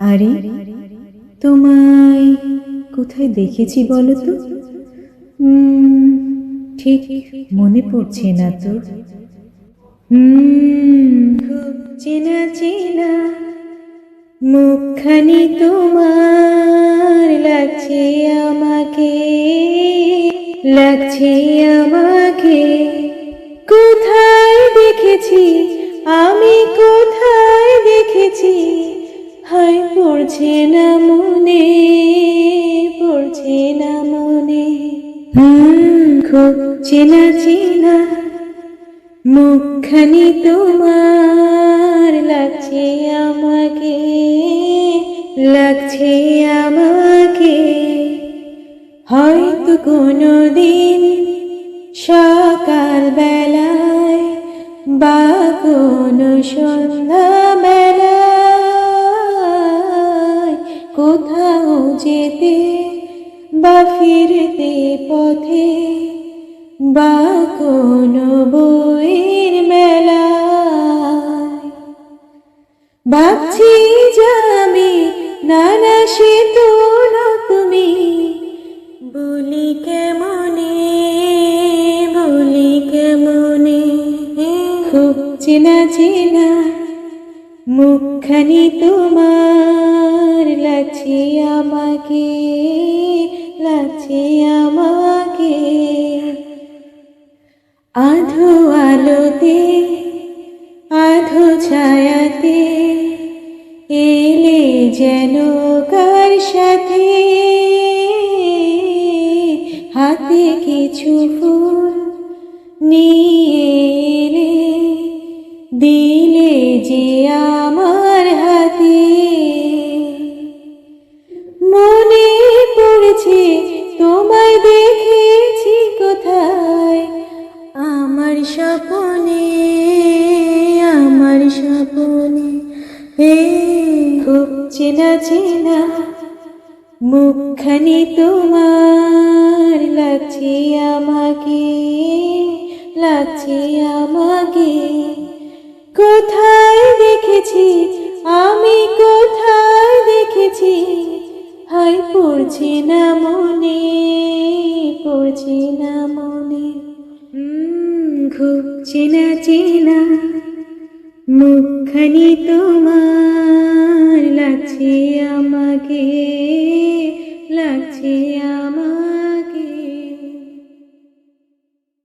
আরে, তোমায় কোথায় দেখেছি বলো তো ঠিক মনে পড়ছে না তো চেনা চেনা মুখখানি তোমার লাগছে আমাকে লাগছে আমাকে। কোথায় দেখেছি? আমি কোথায় দেখেছি? হায় পড়ছে না মনে, পড়ছে না মনে। খুব চেনা চেনা, মুখখানি তোমার লাগছে আমাকে লাগছে আমাকে। হয়তো কোনো দিন সকাল বেলায় বা কোনো সন্ধ্যা বেলায় পথে বা কোনো বইয়ের মেলায়। ভাবছি যে আমি নানা সে তো তুমি বলি কেমনে বলি কেমনে? খুব চেনা চেনা মুখখানি তোমার লাগছে আমাকে। লাগছে আমাকে আধো আলোতে আধো ছায়াতে এলে যেন কার সাথে? হাতে কিছু ফুল নিয়ে স্বপনে, আমার স্বপনে। হে, খুব চেনা চেনা, মুখখানি তোমার, লাগছে আমাকে লাগছে আমাকে। কোথায় দেখেছি, আমি কোথায় দেখেছি? হাই পড়ছে না মনে, পড়ছে না মনে। খুব চেনা চেনা মুখখানি তোমার লাগছে আমাকে লাগছে